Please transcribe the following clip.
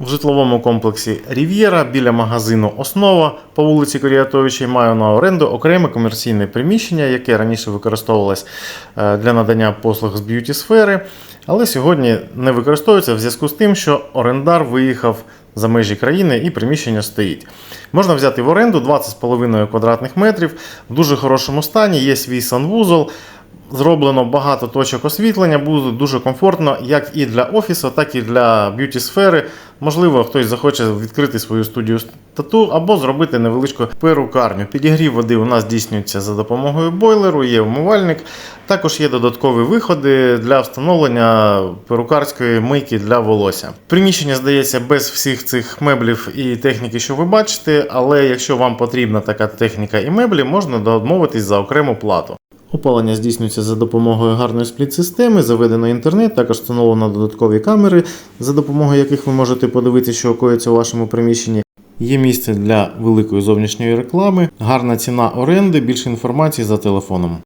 В житловому комплексі Рів'єра біля магазину Основа по вулиці Коріатовича маю на оренду окреме комерційне приміщення, яке раніше використовувалось е, для надання послуг з б'юті сфери, але сьогодні не використовується в зв'язку з тим, що орендар виїхав за межі країни і приміщення стоїть. Можна взяти в оренду 20,5 квадратних метрів в дуже хорошому стані, є свій санвузол. Зроблено багато точок освітлення, буде дуже комфортно як і для офісу, так і для б'юті сфери. Можливо, хтось захоче відкрити свою студію тату або зробити невеличку перукарню. Підігрів води у нас здійснюється за допомогою бойлеру, є вмивальник. Також є додаткові виходи для встановлення перукарської мийки для волосся. Приміщення здається без всіх цих меблів і техніки, що ви бачите, але якщо вам потрібна така техніка і меблі, можна домовитись за окрему плату. Опалення здійснюється за допомогою гарної спліт-системи, заведено інтернет, також встановлено додаткові камери, за допомогою яких ви можете подивитися, що коїться у вашому приміщенні. Є місце для великої зовнішньої реклами, гарна ціна оренди, більше інформації за телефоном.